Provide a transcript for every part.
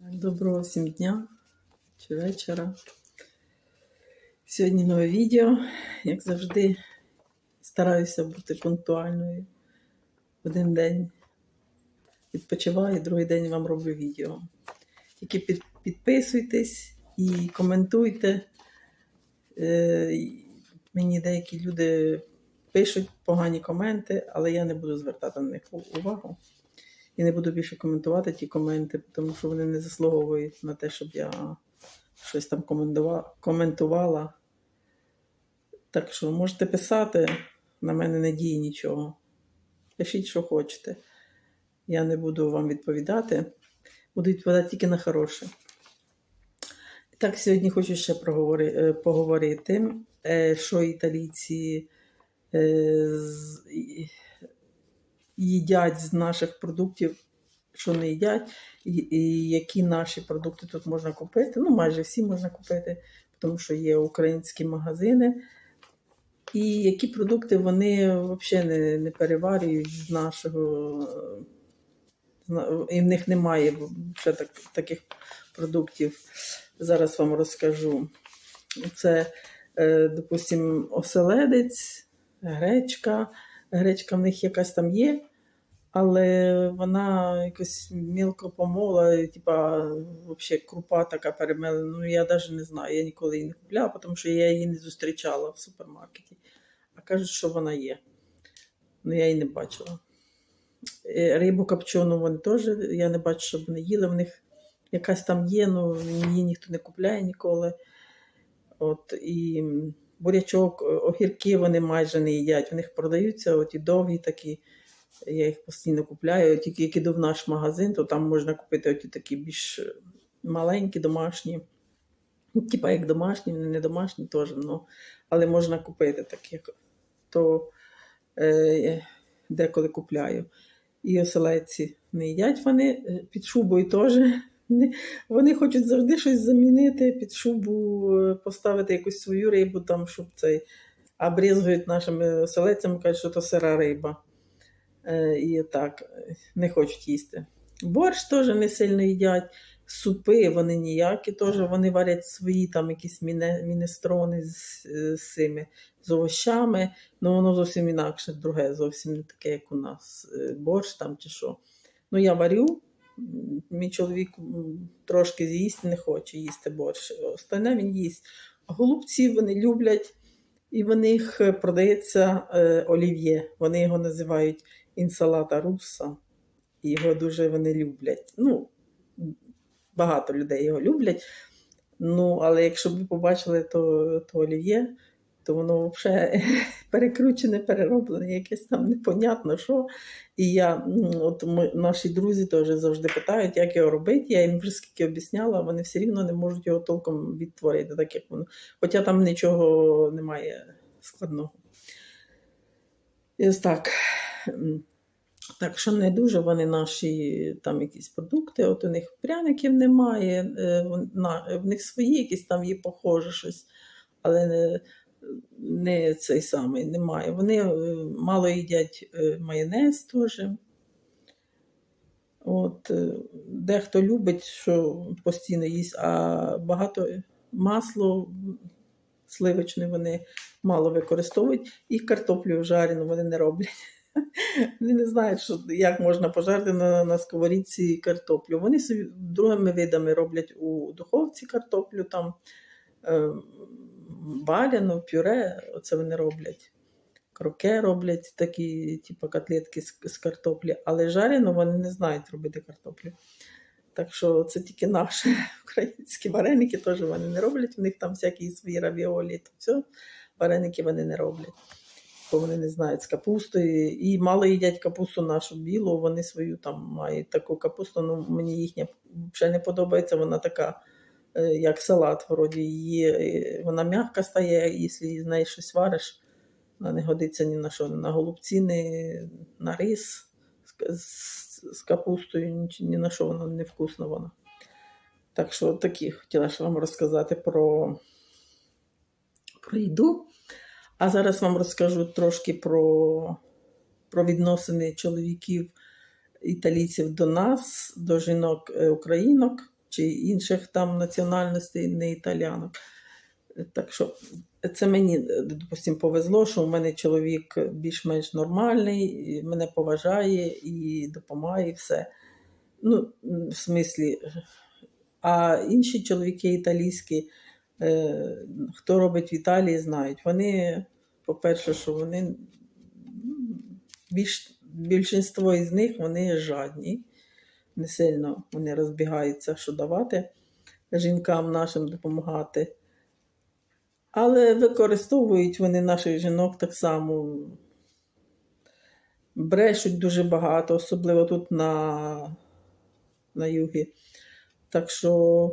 Доброго всім дня чи вечора. Сьогодні нове відео. Як завжди, стараюся бути пунктуальною. Один день відпочиваю, другий день вам роблю відео. Тільки під, підписуйтесь і коментуйте. Е, мені деякі люди пишуть погані коменти, але я не буду звертати на них увагу. І не буду більше коментувати ті коменти, тому що вони не заслуговують на те, щоб я щось там коментувала. Так що можете писати, на мене не діє нічого. Пишіть, що хочете. Я не буду вам відповідати. Буду відповідати тільки на хороше. Так, сьогодні хочу ще е, поговорити, е, що італійці е, їдять з наших продуктів, що не їдять, і, і які наші продукти тут можна купити. Ну, майже всі можна купити, тому що є українські магазини. І які продукти вони взагалі не, не переварюють з нашого. І в них немає ще так, таких продуктів. Зараз вам розкажу. Це, е, допустимо, оселедець, гречка. Гречка в них якась там є, але вона якось мілко помола, типа, взагалі крупа така перемелена. Ну, я навіть не знаю, я ніколи її не купляла, тому що я її не зустрічала в супермаркеті. А кажуть, що вона є. Ну, я її не бачила. Е, Рибу копчену вони теж, я не бачу, щоб вони їли. В них якась там є, ну її ніхто не купляє ніколи. От, і бурячок, огірки вони майже не їдять. У них продаються оті довгі такі. Я їх постійно купляю. Тільки як іду в наш магазин, то там можна купити оті такі більш маленькі, домашні. Ну, Типа як домашні, не домашні теж, ну, але можна купити таких. То е, деколи купляю. І оселедці не їдять вони е, під шубою теж. Вони- хочуть завжди щось замінити, під шубу е, поставити якусь свою рибу, там, щоб цей. А брізгають нашими оселедцями, кажуть, що то сира риба. Е, і так, не хочуть їсти. Борщ теж не сильно їдять. Супи вони ніякі, теж вони варять свої там якісь мінестрони з, е, з цими з овощами, ну воно зовсім інакше, друге, зовсім не таке, як у нас борщ там чи що. Ну, я варю, мій чоловік трошки з'їсти не хоче їсти борщ. Остальне він їсть. Голубці вони люблять, і в них е, продається е, олів'є. Вони його називають інсалата руса. І його дуже вони люблять. Ну, багато людей його люблять. Ну, але якщо б ви побачили то, то олів'є, то воно взагалі перекручене, перероблене, якесь там непонятно що. І я, от ми, наші друзі теж завжди питають, як його робити. Я їм вже скільки об'ясняла, вони все рівно не можуть його толком відтворити, так як воно. Хоча там нічого немає складного. І ось так. Так що не дуже вони наші там якісь продукти, от у них пряників немає, е, в них свої якісь там є похоже щось, але не, цей самий немає. Вони е, мало їдять е, майонез теж. От, е, дехто любить, що постійно їсть, а багато масло сливочне вони мало використовують, і картоплю жарену вони не роблять. Вони не знають, що, як можна пожарити на, на сковорідці картоплю. Вони собі другими видами роблять у духовці картоплю, там е, пюре, оце вони роблять. Кроке роблять такі, типу, котлетки з, з картоплі, але жарену вони не знають робити картоплю. Так що це тільки наші українські вареники теж вони не роблять. У них там всякі свої равіолі, то все. Вареники вони не роблять бо вони не знають з капустою. І мало їдять капусту нашу білу, вони свою там мають таку капусту. Ну, мені їхня взагалі не подобається, вона така, як салат, вроді її, е, вона м'яка стає, якщо з неї щось вариш, вона не годиться ні на що, на голубці, ні на рис з, капустою, ні, на що вона не вкусна вона. Так що такі хотіла ж вам розказати про, про їду. А зараз вам розкажу трошки про, про відносини чоловіків італійців до нас, до жінок е. Чи інших там національностей, не італянок. Так що це мені, допустим, повезло, що у мене чоловік більш-менш нормальний, мене поважає і допомагає, все. Ну, в смислі, а інші чоловіки італійські, е, хто робить в Італії, знають. Вони, по-перше, що вони більш, більшинство із них вони жадні, не сильно вони розбігаються, що давати жінкам нашим допомагати. Але використовують вони наших жінок так само. Брешуть дуже багато, особливо тут на, на югі. Так що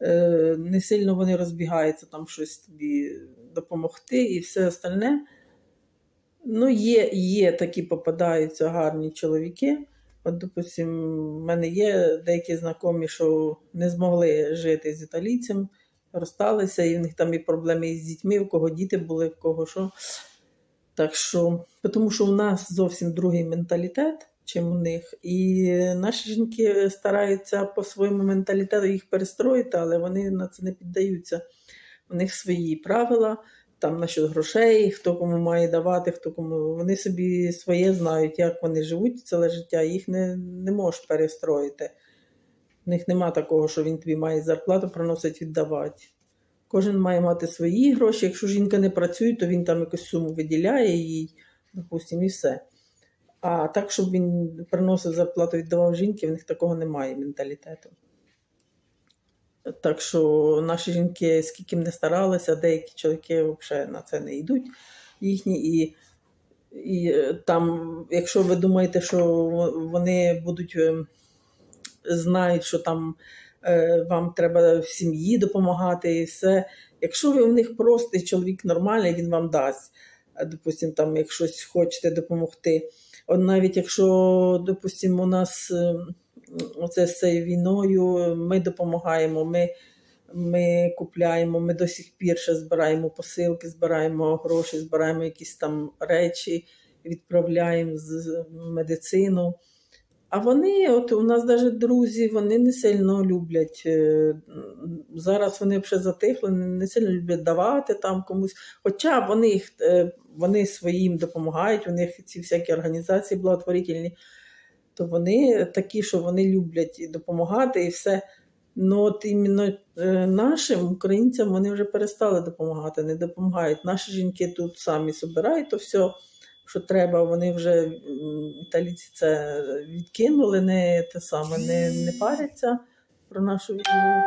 е, не сильно вони розбігаються там щось тобі допомогти і все остальне. Ну, є, є такі попадаються гарні чоловіки. От, допустим, в мене є деякі знайомі, що не змогли жити з італійцем, розсталися, і в них там і проблеми із дітьми, у кого діти були, в кого що. Так що, тому що у нас зовсім другий менталітет, чим у них. І наші жінки стараються по своєму менталітету їх перестроїти, але вони на це не піддаються. У них свої правила, там насчет грошей, хто кому має давати, хто кому. Вони собі своє знають, як вони живуть ціле життя, їх не, не можеш перестроїти. У них нема такого, що він тобі має зарплату приносить віддавати. Кожен має мати свої гроші. Якщо жінка не працює, то він там якусь суму виділяє їй, допустимо, і все. А так, щоб він приносив зарплату, віддавав жінки, в них такого немає менталітету. Так що наші жінки, скільки б не старалися, деякі чоловіки взагалі на це не йдуть їхні. І, і е, там, якщо ви думаєте, що вони будуть е, знають, що там е, вам треба в сім'ї допомагати і все. Якщо ви в них простий чоловік нормальний, він вам дасть. А, Допустим, там, як щось хочете допомогти. От навіть якщо, допустимо, у нас е, оце з війною, ми допомагаємо, ми, ми купляємо, ми до сих пір ще збираємо посилки, збираємо гроші, збираємо якісь там речі, відправляємо з медицину. А вони, от у нас навіть друзі, вони не сильно люблять. е, Зараз вони вже затихли, не сильно люблять давати там комусь. Хоча вони, е, вони своїм допомагають, у них ці всякі організації благотворительні, то вони такі, що вони люблять і допомагати і все. Ну, от іменно е, нашим українцям вони вже перестали допомагати, не допомагають. Наші жінки тут самі собирають то все, що треба. Вони вже італійці це відкинули, не те саме, не, не паряться про нашу війну.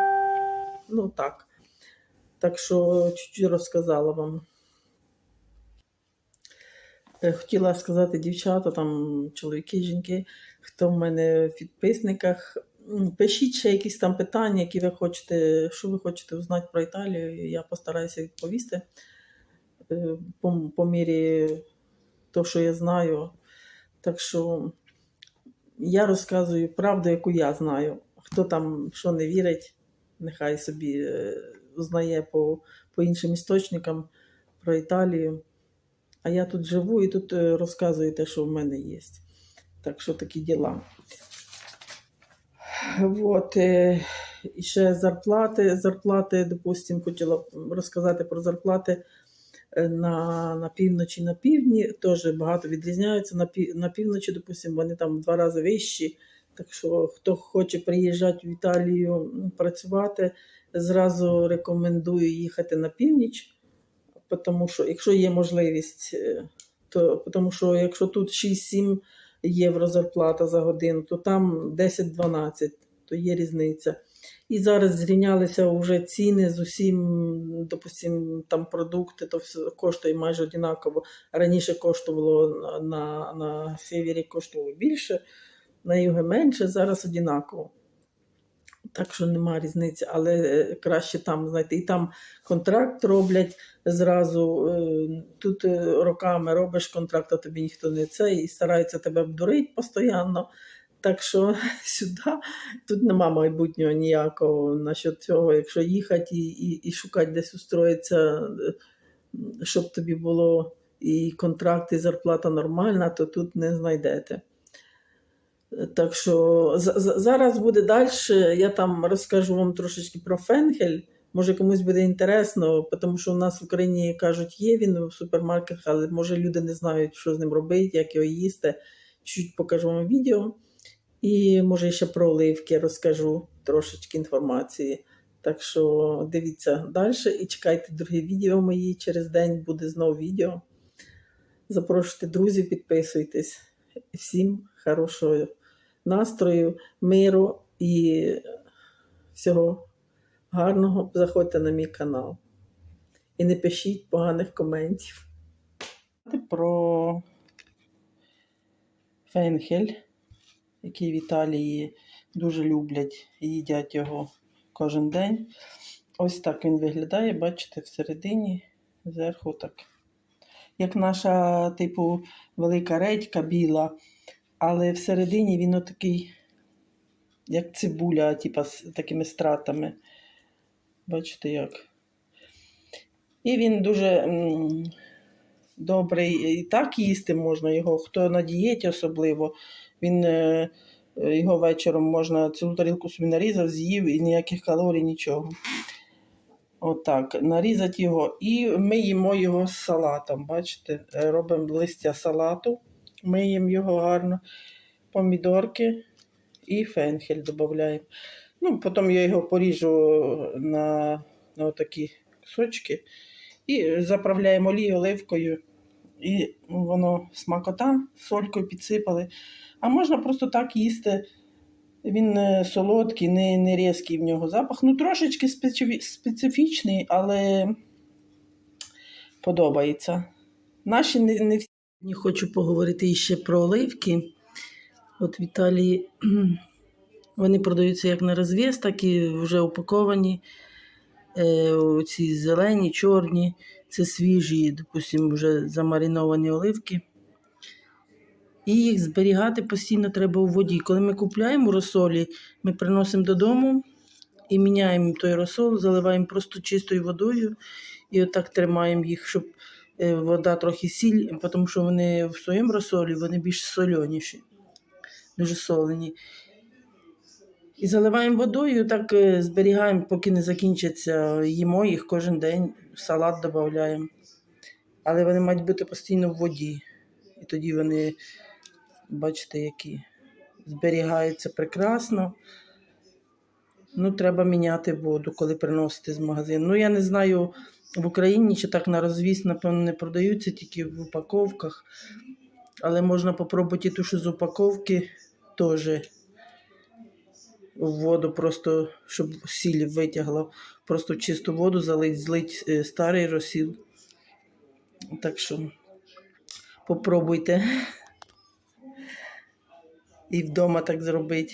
Ну так. Так що чуть-чуть розказала вам. Е, Хотіла сказати дівчата, там чоловіки, жінки, хто в мене в підписниках. Пишіть ще якісь там питання, які ви хочете, що ви хочете узнати про Італію. Я постараюся відповісти е, по, по мірі того, що я знаю. Так що я розказую правду, яку я знаю. Хто там що не вірить, нехай собі е, знає по, по іншим істочникам про Італію. А я тут живу і тут е, розказую те, що в мене є. Так що такі діла. Вот. е, І ще зарплати. Зарплати, допустим, хотіла розказати про зарплати е, на, на півночі, на півдні. Теж багато відрізняються. На, пів, на півночі, допустим, вони там в два рази вищі. Так що, хто хоче приїжджати в Італію працювати, зразу рекомендую їхати на північ. Тому що, якщо є можливість, е, то тому що якщо тут 6-7 євро зарплата за годину, то там 10-12, то є різниця. І зараз зрівнялися вже ціни з усім, допустим, там продукти, то все коштує майже однаково. Раніше коштувало на, на, севері коштувало більше, на юге менше, зараз однаково. Так що нема різниці, але е, краще там, знаєте, і там контракт роблять зразу. е, Тут е, роками робиш контракт, а тобі ніхто не це, і стараються тебе обдурити постійно. Так що сюди тут нема майбутнього ніякого насчет цього. Якщо їхати і, і, і шукати десь устроїтися, щоб тобі було і контракт, і зарплата нормальна, то тут не знайдете. Так що за- за- зараз буде далі. Я там розкажу вам трошечки про фенхель. Може комусь буде інтересно, тому що у нас в Україні кажуть, є він в супермаркетах, але може люди не знають, що з ним робити, як його їсти. Чуть покажу вам відео. І може ще про оливки розкажу трошечки інформації. Так що дивіться далі і чекайте друге відео мої. Через день буде знову відео. Запрошуйте друзів, підписуйтесь. Всім хорошого настрою, миру і всього гарного. Заходьте на мій канал. І не пишіть поганих коментів. Про фенхель, який в Італії дуже люблять і їдять його кожен день. Ось так він виглядає, бачите, всередині, зверху так. Як наша, типу, велика редька біла, але всередині він отакий, як цибуля, типу, з такими стратами. Бачите як. І він дуже добрий. І так їсти можна його. Хто на дієті особливо, він е, його вечором можна цілу тарілку собі нарізав, з'їв і ніяких калорій, нічого. Отак, нарізати його. І ми їмо його з салатом. Бачите, робимо листя салату, миємо його гарно, помідорки і фенхель додаємо. Ну, потім я його поріжу на, на такі кусочки і заправляємо олією, оливкою. І воно смакота, солькою підсипали. А можна просто так їсти. Він е, солодкий, не, не різкий в нього запах. Ну, трошечки специфічний, але подобається. Наші не, не всі. Не хочу поговорити ще про оливки. От в Італії вони продаються як на розв'яз, так і вже упаковані. Е, ці зелені, чорні, це свіжі, допустимо, вже замариновані оливки. І їх зберігати постійно треба у воді. Коли ми купляємо розсолі, ми приносимо додому і міняємо той розсол, заливаємо просто чистою водою і отак тримаємо їх, щоб вода трохи сіль, тому що вони в своєму розсолі вони більш солоніші, дуже солені. І заливаємо водою, так е, зберігаємо, поки не закінчаться. Їмо їх кожен день, в салат додаємо. Але вони мають бути постійно в воді. І тоді вони, бачите, які зберігаються прекрасно. Ну, треба міняти воду, коли приносити з магазину. Ну, я не знаю, в Україні чи так на розвіз, напевно, не продаються тільки в упаковках. Але можна попробувати ту, що з упаковки теж в воду, просто щоб сіль витягло. Просто в чисту воду залить, злить е, старий розсіл. Так що попробуйте. І вдома так зробити.